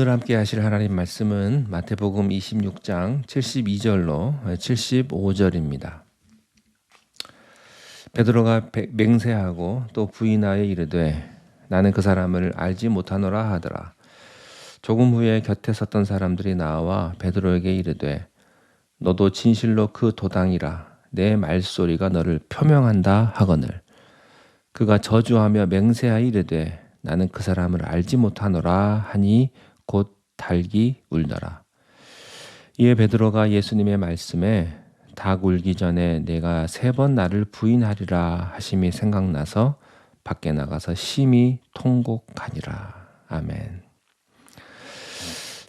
오늘 함께 하실 하나님 말씀은 마태복음 26장 72절로 75절입니다. 베드로가 맹세하고 또 부인하여 이르되 나는 그 사람을 알지 못하노라 하더라. 조금 후에 곁에 섰던 사람들이 나와 베드로에게 이르되 너도 진실로 그 도당이라 내 말소리가 너를 표명한다 하거늘 그가 저주하며 맹세하여 이르되 나는 그 사람을 알지 못하노라 하니 곧 달기 울더라. 이에 베드로가 예수님의 말씀에 닭 울기 전에 내가 세 번 나를 부인하리라 하심이 생각나서 밖에 나가서 심히 통곡하니라. 아멘.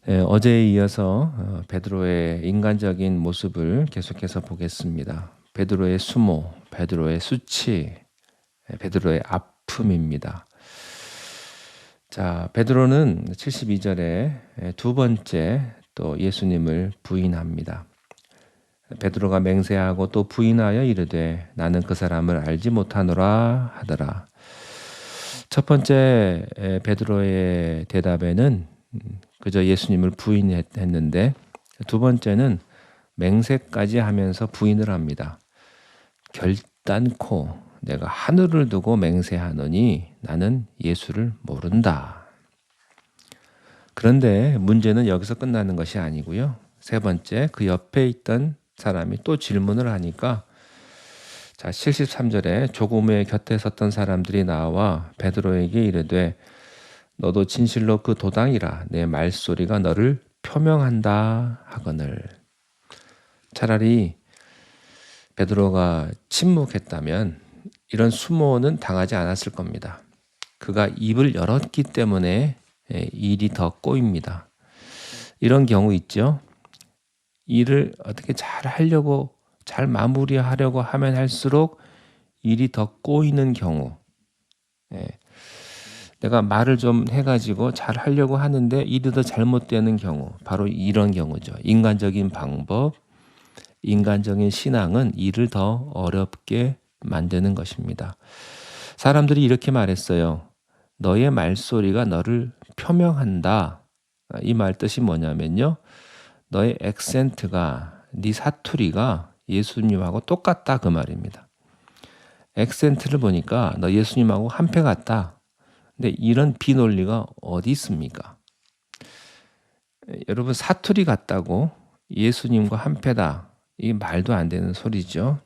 예, 어제에 이어서 어, 베드로의 인간적인 모습을 계속해서 보겠습니다. 베드로의 수모, 베드로의 수치, 예, 베드로의 아픔입니다. 자, 베드로는 72절에 두 번째 또 예수님을 부인합니다. 베드로가 맹세하고 또 부인하여 이르되 나는 그 사람을 알지 못하노라 하더라. 첫 번째 베드로의 대답에는 그저 예수님을 부인했는데 두 번째는 맹세까지 하면서 부인을 합니다. 결단코 내가 하늘을 두고 맹세하노니 나는 예수를 모른다. 그런데 문제는 여기서 끝나는 것이 아니고요. 세 번째, 그 옆에 있던 사람이 또 질문을 하니까 자, 73절에 조금의 곁에 섰던 사람들이 나와 베드로에게 이르되 너도 진실로 그 도당이라 내 말소리가 너를 표명한다 하거늘 차라리 베드로가 침묵했다면 이런 수모는 당하지 않았을 겁니다. 그가 입을 열었기 때문에 예, 일이 더 꼬입니다. 이런 경우 있죠. 일을 어떻게 잘 하려고 잘 마무리하려고 하면 할수록 일이 더 꼬이는 경우. 예. 내가 말을 좀 해가지고 잘 하려고 하는데 일이 더 잘못되는 경우. 바로 이런 경우죠. 인간적인 방법, 인간적인 신앙은 일을 더 어렵게 만드는 것입니다. 사람들이 이렇게 말했어요. 너의 말소리가 너를 표명한다. 이 말 뜻이 뭐냐면요. 너의 액센트가 네 사투리가 예수님하고 똑같다 그 말입니다. 액센트를 보니까 너 예수님하고 한패 같다. 근데 이런 비논리가 어디 있습니까? 여러분 사투리 같다고 예수님과 한패다. 이 말도 안 되는 소리죠.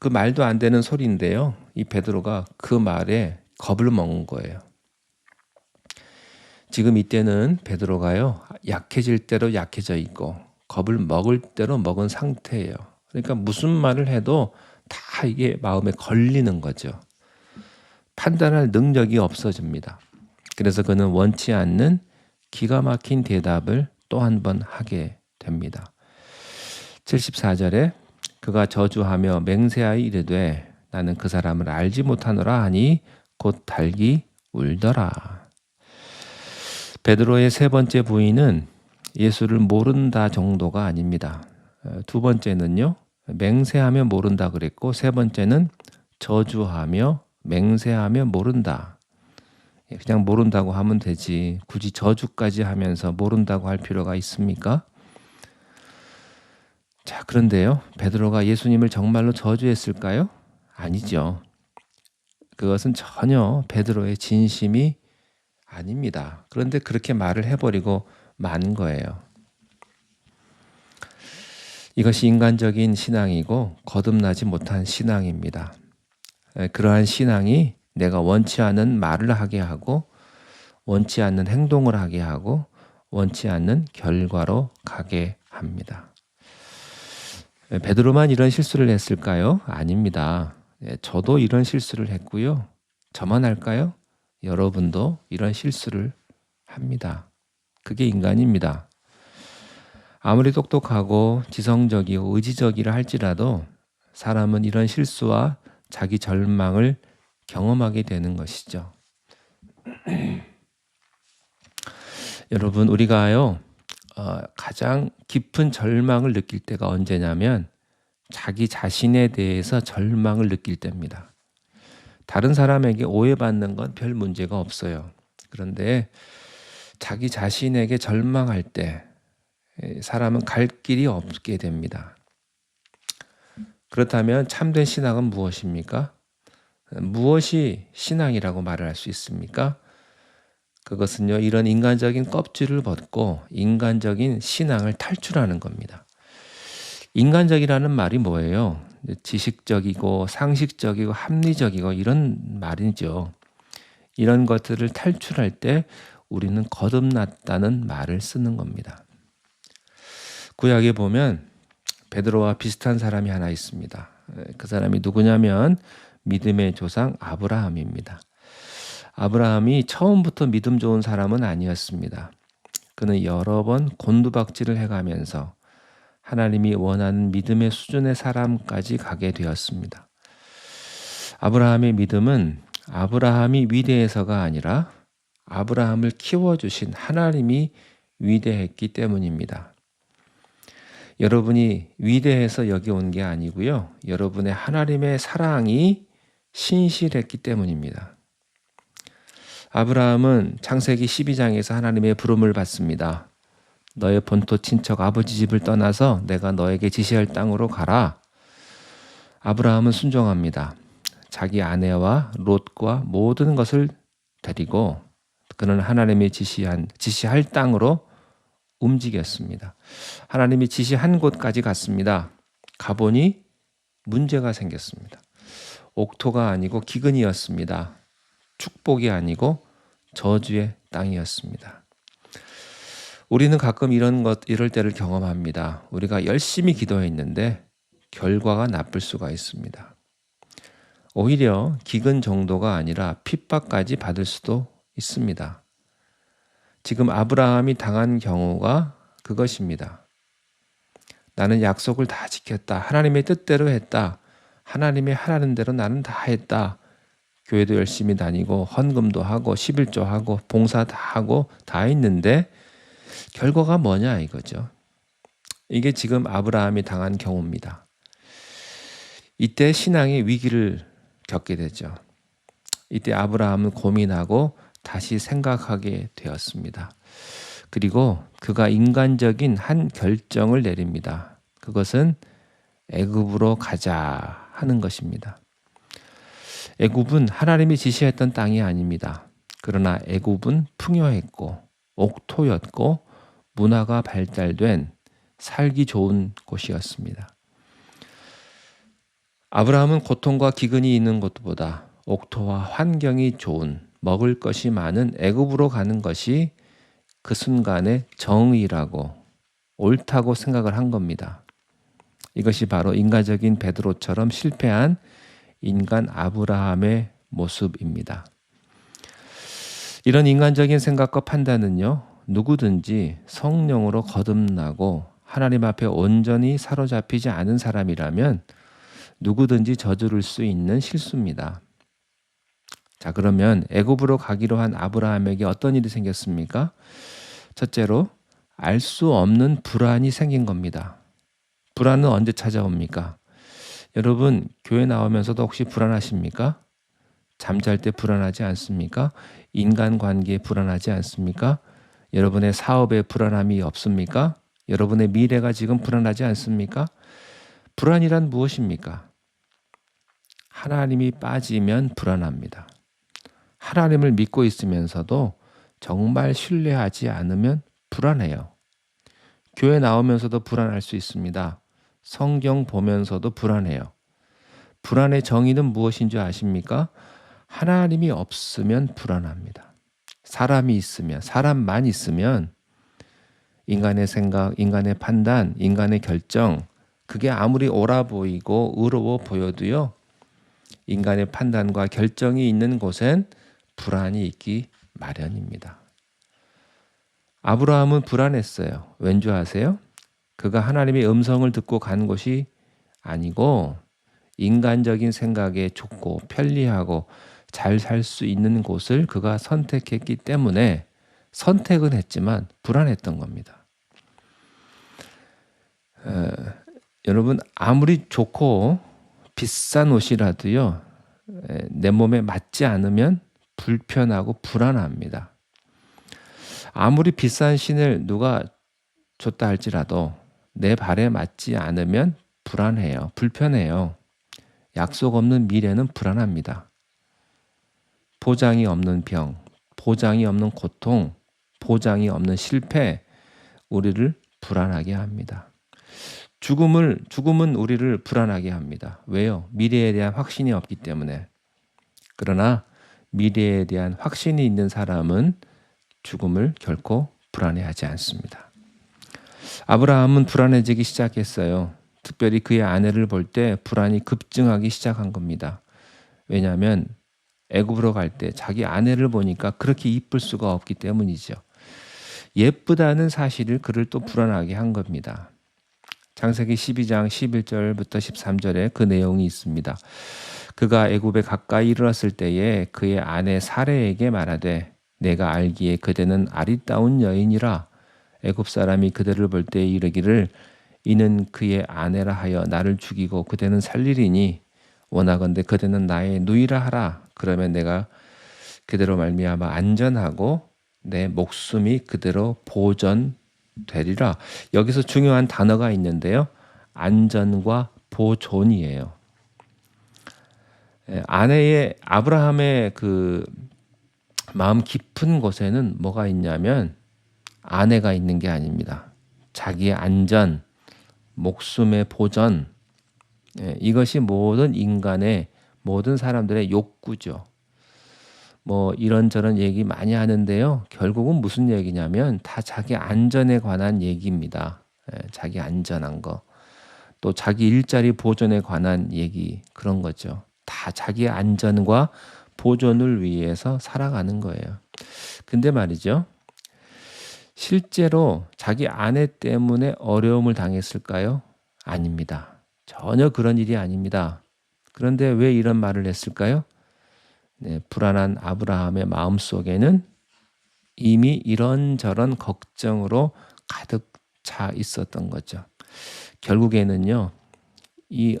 그 말도 안 되는 소리인데요. 이 베드로가 그 말에 겁을 먹은 거예요. 지금 이때는 베드로가요. 약해질 대로 약해져 있고 겁을 먹을 대로 먹은 상태예요. 그러니까 무슨 말을 해도 다 이게 마음에 걸리는 거죠. 판단할 능력이 없어집니다. 그래서 그는 원치 않는 기가 막힌 대답을 또 한 번 하게 됩니다. 74절에 그가 저주하며 맹세하여 이르되 나는 그 사람을 알지 못하노라 하니 곧 달기 울더라. 베드로의 세 번째 부인은 예수를 모른다 정도가 아닙니다. 어, 두 번째는요, 맹세하며 모른다 그랬고, 세 번째는 저주하며 맹세하며 모른다. 예, 그냥 모른다고 하면 되지. 굳이 저주까지 하면서 모른다고 할 필요가 있습니까? 자, 그런데요. 베드로가 예수님을 정말로 저주했을까요? 아니죠. 그것은 전혀 베드로의 진심이 아닙니다. 그런데 그렇게 말을 해버리고 만 거예요. 이것이 인간적인 신앙이고 거듭나지 못한 신앙입니다. 그러한 신앙이 내가 원치 않는 말을 하게 하고 원치 않는 행동을 하게 하고 원치 않는 결과로 가게 합니다. 베드로만 이런 실수를 했을까요? 아닙니다. 예, 저도 이런 실수를 했고요. 저만 할까요? 여러분도 이런 실수를 합니다. 그게 인간입니다. 아무리 똑똑하고 지성적이고 의지적이라 할지라도 사람은 이런 실수와 자기 절망을 경험하게 되는 것이죠. 여러분, 우리가요, 어, 가장 깊은 절망을 느낄 때가 언제냐면 자기 자신에 대해서 절망을 느낄 때입니다. 다른 사람에게 오해받는 건 별 문제가 없어요. 그런데 자기 자신에게 절망할 때 에, 사람은 갈 길이 없게 됩니다. 그렇다면 참된 신앙은 무엇입니까? 무엇이 신앙이라고 말을 할 수 있습니까? 그것은요, 이런 인간적인 껍질을 벗고 인간적인 신앙을 탈출하는 겁니다. 인간적이라는 말이 뭐예요? 지식적이고 상식적이고 합리적이고 이런 말이죠. 이런 것들을 탈출할 때 우리는 거듭났다는 말을 쓰는 겁니다. 구약에 보면 베드로와 비슷한 사람이 하나 있습니다. 그 사람이 누구냐면 믿음의 조상 아브라함입니다. 아브라함이 처음부터 믿음 좋은 사람은 아니었습니다. 그는 여러 번 곤두박질을 해가면서 하나님이 원하는 믿음의 수준의 사람까지 가게 되었습니다. 아브라함의 믿음은 아브라함이 위대해서가 아니라 아브라함을 키워주신 하나님이 위대했기 때문입니다. 여러분이 위대해서 여기 온 게 아니고요. 여러분의 하나님의 사랑이 신실했기 때문입니다. 아브라함은 창세기 12장에서 하나님의 부름을 받습니다. 너의 본토 친척 아버지 집을 떠나서 내가 너에게 지시할 땅으로 가라. 아브라함은 순종합니다. 자기 아내와 롯과 모든 것을 데리고 그는 하나님이 지시한 지시할 땅으로 움직였습니다. 하나님이 지시한 곳까지 갔습니다. 가보니 문제가 생겼습니다. 옥토가 아니고 기근이었습니다. 축복이 아니고 저주의 땅이었습니다. 우리는 가끔 이런 것, 이럴 때를 경험합니다. 우리가 열심히 기도했는데 결과가 나쁠 수가 있습니다. 오히려 기근 정도가 아니라 핍박까지 받을 수도 있습니다. 지금 아브라함이 당한 경우가 그것입니다. 나는 약속을 다 지켰다. 하나님의 뜻대로 했다. 하나님이 하라는 대로 나는 다 했다. 교회도 열심히 다니고 헌금도 하고 11조 하고 봉사 다 하고 다 했는데 결과가 뭐냐 이거죠. 이게 지금 아브라함이 당한 경우입니다. 이때 신앙의 위기를 겪게 되죠. 이때 아브라함은 고민하고 다시 생각하게 되었습니다. 그리고 그가 인간적인 한 결정을 내립니다. 그것은 애굽으로 가자 하는 것입니다. 애굽은 하나님이 지시했던 땅이 아닙니다. 그러나 애굽은 풍요했고 옥토였고 문화가 발달된 살기 좋은 곳이었습니다. 아브라함은 고통과 기근이 있는 곳보다 옥토와 환경이 좋은 먹을 것이 많은 애굽으로 가는 것이 그 순간의 정의라고 옳다고 생각을 한 겁니다. 이것이 바로 인간적인 베드로처럼 실패한 인간 아브라함의 모습입니다. 이런 인간적인 생각과 판단은요, 누구든지 성령으로 거듭나고 하나님 앞에 온전히 사로잡히지 않은 사람이라면 누구든지 저지를 수 있는 실수입니다. 자, 그러면 애굽으로 가기로 한 아브라함에게 어떤 일이 생겼습니까? 첫째로 알 수 없는 불안이 생긴 겁니다. 불안은 언제 찾아옵니까? 여러분, 교회 나오면서도 혹시 불안하십니까? 잠잘 때 불안하지 않습니까? 인간 관계에 불안하지 않습니까? 여러분의 사업에 불안함이 없습니까? 여러분의 미래가 지금 불안하지 않습니까? 불안이란 무엇입니까? 하나님이 빠지면 불안합니다. 하나님을 믿고 있으면서도 정말 신뢰하지 않으면 불안해요. 교회 나오면서도 불안할 수 있습니다. 성경 보면서도 불안해요. 불안의 정의는 무엇인 줄 아십니까? 하나님이 없으면 불안합니다. 사람이 있으면, 사람만 있으면 인간의 생각, 인간의 판단, 인간의 결정, 그게 아무리 옳아 보이고 의로워 보여도요, 인간의 판단과 결정이 있는 곳엔 불안이 있기 마련입니다. 아브라함은 불안했어요. 왠 줄 아세요? 그가 하나님의 음성을 듣고 간 곳이 아니고 인간적인 생각에 좋고 편리하고 잘 살 수 있는 곳을 그가 선택했기 때문에 선택은 했지만 불안했던 겁니다. 어, 여러분 아무리 좋고 비싼 옷이라도요 내 몸에 맞지 않으면 불편하고 불안합니다. 아무리 비싼 신을 누가 줬다 할지라도 내 발에 맞지 않으면 불안해요. 불편해요. 약속 없는 미래는 불안합니다. 보장이 없는 병, 보장이 없는 고통, 보장이 없는 실패, 우리를 불안하게 합니다. 죽음을, 죽음은 우리를 불안하게 합니다. 왜요? 미래에 대한 확신이 없기 때문에. 그러나 미래에 대한 확신이 있는 사람은 죽음을 결코 불안해하지 않습니다. 아브라함은 불안해지기 시작했어요. 특별히 그의 아내를 볼 때 불안이 급증하기 시작한 겁니다. 왜냐하면 애굽으로 갈 때 자기 아내를 보니까 그렇게 이쁠 수가 없기 때문이죠. 예쁘다는 사실을 그를 또 불안하게 한 겁니다. 창세기 12장 11절부터 13절에 그 내용이 있습니다. 그가 애굽에 가까이 이르렀을 때에 그의 아내 사레에게 말하되 내가 알기에 그대는 아리따운 여인이라 애굽 사람이 그대를 볼 때 이르기를 이는 그의 아내라 하여 나를 죽이고 그대는 살리리니 원하건대 그대는 나의 누이라 하라. 그러면 내가 그대로 말미암아 안전하고 내 목숨이 그대로 보존되리라. 여기서 중요한 단어가 있는데요. 안전과 보존이에요. 예, 아내의 아브라함의 그 마음 깊은 곳에는 뭐가 있냐면 아내가 있는 게 아닙니다. 자기의 안전, 목숨의 보전, 예, 이것이 모든 인간의 모든 사람들의 욕구죠. 뭐 이런저런 얘기 많이 하는데요. 결국은 무슨 얘기냐면 다 자기 안전에 관한 얘기입니다. 예, 자기 안전한 거. 또 자기 일자리 보존에 관한 얘기 그런 거죠. 다 자기 안전과 보존을 위해서 살아가는 거예요. 근데 말이죠. 실제로 자기 아내 때문에 어려움을 당했을까요? 아닙니다. 전혀 그런 일이 아닙니다. 그런데 왜 이런 말을 했을까요? 네, 불안한 아브라함의 마음 속에는 이미 이런저런 걱정으로 가득 차 있었던 거죠. 결국에는요, 이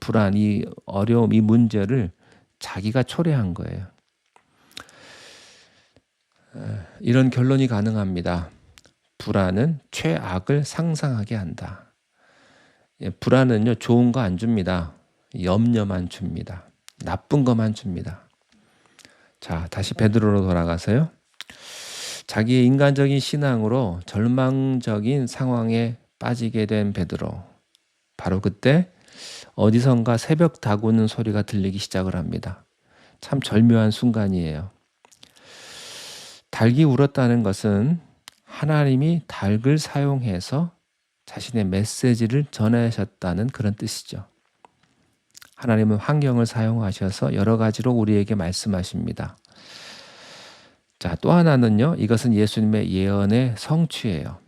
불안, 이 어려움, 이 문제를 자기가 초래한 거예요. 이런 결론이 가능합니다. 불안은 최악을 상상하게 한다. 예, 불안은요, 좋은 거 안 줍니다. 염려만 줍니다. 나쁜 것만 줍니다. 자, 다시 베드로로 돌아가서요. 자기의 인간적인 신앙으로 절망적인 상황에 빠지게 된 베드로. 바로 그때 어디선가 새벽 다구는 소리가 들리기 시작을 합니다. 참 절묘한 순간이에요. 닭이 울었다는 것은 하나님이 닭을 사용해서 자신의 메시지를 전하셨다는 그런 뜻이죠. 하나님은 환경을 사용하셔서 여러 가지로 우리에게 말씀하십니다. 자, 또 하나는요. 이것은 예수님의 예언의 성취예요.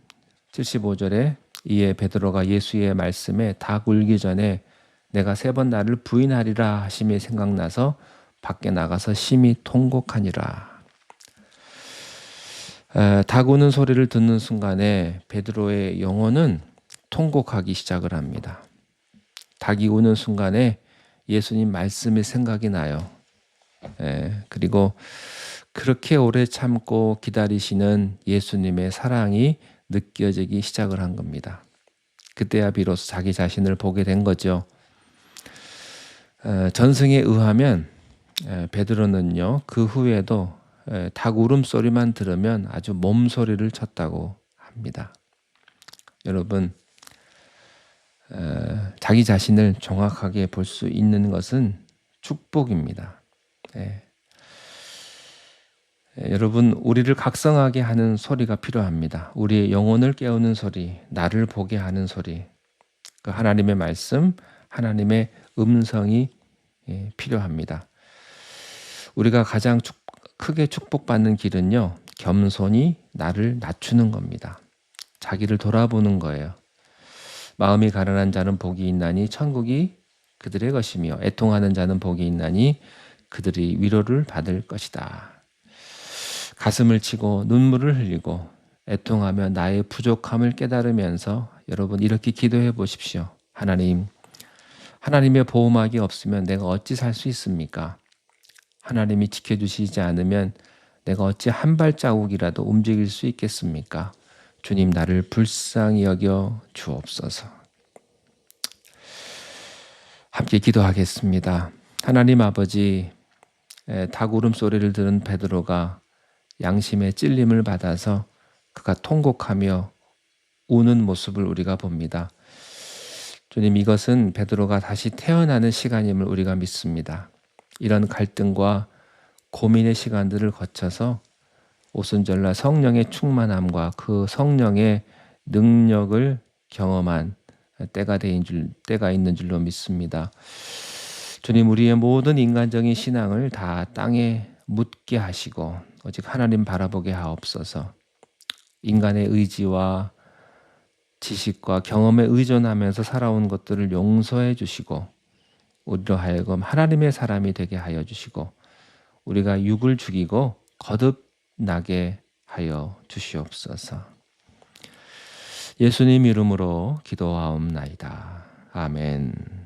75절에 이에 베드로가 예수의 말씀에 닭 울기 전에 내가 세 번 나를 부인하리라 하심이 생각나서 밖에 나가서 심히 통곡하니라. 닭 우는 소리를 듣는 순간에 베드로의 영혼은 통곡하기 시작을 합니다. 닭이 우는 순간에 예수님 말씀이 생각이 나요. 에, 그리고 그렇게 오래 참고 기다리시는 예수님의 사랑이 느껴지기 시작을 한 겁니다. 그때야 비로소 자기 자신을 보게 된 거죠. 전승에 의하면 베드로는요 그 후에도 닭 울음소리만 들으면 아주 몸소리를 쳤다고 합니다. 여러분 자기 자신을 정확하게 볼 수 있는 것은 축복입니다. 네. 여러분 우리를 각성하게 하는 소리가 필요합니다. 우리의 영혼을 깨우는 소리, 나를 보게 하는 소리, 그 하나님의 말씀, 하나님의 음성이 예, 필요합니다. 우리가 가장 축, 크게 축복받는 길은요, 겸손히 나를 낮추는 겁니다. 자기를 돌아보는 거예요. 마음이 가난한 자는 복이 있나니 천국이 그들의 것이며 애통하는 자는 복이 있나니 그들이 위로를 받을 것이다. 가슴을 치고 눈물을 흘리고 애통하며 나의 부족함을 깨달으면서 여러분 이렇게 기도해 보십시오. 하나님, 하나님의 보호막이 없으면 내가 어찌 살 수 있습니까? 하나님이 지켜주시지 않으면 내가 어찌 한 발자국이라도 움직일 수 있겠습니까? 주님 나를 불쌍히 여겨 주옵소서. 함께 기도하겠습니다. 하나님 아버지 에, 닭 울음소리를 들은 베드로가 양심의 찔림을 받아서 그가 통곡하며 우는 모습을 우리가 봅니다. 주님 이것은 베드로가 다시 태어나는 시간임을 우리가 믿습니다. 이런 갈등과 고민의 시간들을 거쳐서 오순절날 성령의 충만함과 그 성령의 능력을 경험한 때가 되인 줄 때가 있는 줄로 믿습니다. 주님 우리의 모든 인간적인 신앙을 다 땅에 묻게 하시고 오직 하나님 바라보게 하옵소서. 인간의 의지와 지식과 경험에 의존하면서 살아온 것들을 용서해 주시고 우리로 하여금 하나님의 사람이 되게 하여 주시고 우리가 육을 죽이고 거듭나게 하여 주시옵소서. 예수님 이름으로 기도하옵나이다. 아멘.